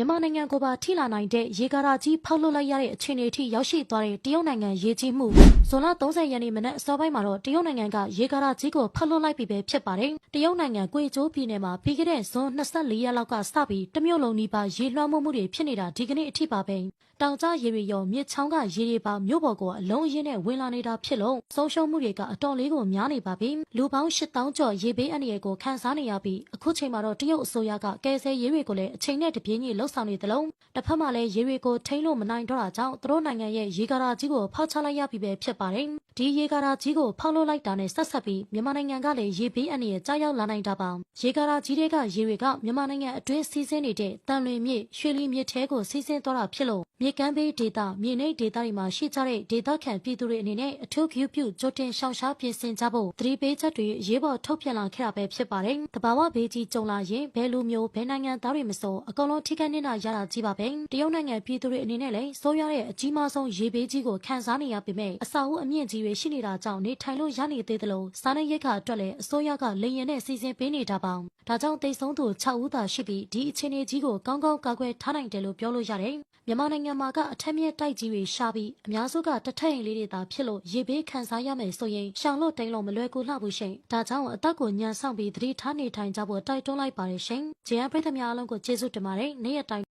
မြန်မာနိုင်ငံကိုပါထိလာနိုင်တဲ့ရေကာတာကြီးဖောက်လွှတ်လိုက်ရတဲ့အခြေအနေအထိရောက်ရှိသွားတဲ့တရုတ်နိုင်ငံရေကြီးမှုဇွန်လ30ရက်နေ့မနက်အစောပိုင်းမှာတော့တရုတ်နိုင်ငံကရေကာတာကြီးကိုဖောက်လွှတ်လိုက်ပြီပဲဖြစ်ပါတယ်တရုတ်နိုင်ငံကွေကျိုးပြည်နယ်မှာပြီးခဲ့တဲ့ဇွန်24ရက်လောက်ကစပြီးတစ်မြို့လုံးနီးပါးရေလွှမ်းမိုးမှုတွေဖြစ်နေတာဒီကနေ့အထိပါပဲတောင်ကျရေတွေရောမြစ်ချောင်းကရေတွေပါမြို့ပေါ်ကိုအလုံးအရင်းနဲ့ဝင်လာနေတာဖြစ်လို့ဆုံးရှုံးမှုတွေကအတော်လေးကိုများနေပါပြီလူပေါင်း8000ကျော်ရေဘေးအန္တရာယ်ကိုခံစားနေရပြီးအခုချိန်မှာတော့တရုတ်အစိုးရကကယ်ဆယ်ရေးတွေကိုလည်းအချိန်နဲ့တပြေးညီလှုပ်ဆောင်နေသလိုတစ်ဖက်မှာလည်းရေတွေကိုထိန်းလို့မနိုင်တော့တာကြောင့်သူတို့နိုင်ငံရဲ့ရေကာတာကြီးကိုဖောက်ချလိုက်ရပြီပဲဖြစ်ပါတယ် ဒီရေကာတာကြီးကိုဖောက်လို့လိုက်တာနဲ့ဆက်ဆက်ပြီးမြန်မာနိုင်ငံကလည်းရေဘေးအန္တရာယ်ကြားရောက်လာနိုင်တာပါရေကာတာကြီးတွေကရေတွေကမြန်မာနိုင်ငံအတွင်းစီးဆင်းနေတဲ့တန်လွင်မြစ်ရွှေလီမြစ်ထဲကိုစီးဆင်းသွားတာဖြစ်လို့မြေကမ်းဘေးဒေသမြေနိမ့်ဒေသတွေမှာရှိကြတဲ့ဒေသခံပြည်သူတွေအနေနဲ့အထူးဂရုပြုကြိုတင်ရှောင်ရှားပြင်ဆင်ကြဖို့သတိပေးချက်တွေရေးပေါ်ထုတ်ပြန်လာခဲ့တာပဲဖြစ်ပါတယ်။တဘာဝဘေးကြီးကြုံလာရင်ဘယ်လိုမျိုးဘယ်နိုင်ငံသားတွေမဆိုအကုန်လုံးထိခိုက်နေတာရတာကြီးပါပဲ။တရုတ်နိုင်ငံပြည်သူတွေအနေနဲ့လည်းစိုးရတဲ့အကြီးမားဆုံးရေဘေးကြီးကိုခံစားနေရပေမဲ့အစာအုပ်အမြင့်ကြီးတွေရှိနေတာကြောင့်နေထိုင်လို့ရနေသေးသလိုစားနပ်ရိက္ခာအတွက်လည်းအစိုးရကလေရင်နဲ့စီစဉ်ပေးနေတာပါ။ဒါကြောင့်တိတ်ဆုံးသူ6ဦးသာရှိပြီးဒီအခြေအနေကြီးကိုကောင်းကောင်းကာကွယ်ထားနိုင်တယ်လို့ပြောလို့ရတယ်။မြန်မာနိုင်ငံမှာကအထက်မြက်တိုက်ကြီးတွေရှာပြီးအများစုကတထက်ရင်လေးတွေသာဖြစ်လို့ရေဘေးခံစားရမယ်ဆိုရင်ရှောင်လို့တိန်လို့မလွယ်ကူလှဘူးရှင်။ဒါကြောင့်အသက်ကိုညံဆောင်ပြီးသတိထားနေထိုင်ကြဖို့တိုက်တွန်းလိုက်ပါတယ်ရှင်။ဂျေယံပရိသတ်များအားလုံးကိုကျေးဇူးတင်ပါတယ်။နေ့ရက်တိုင်း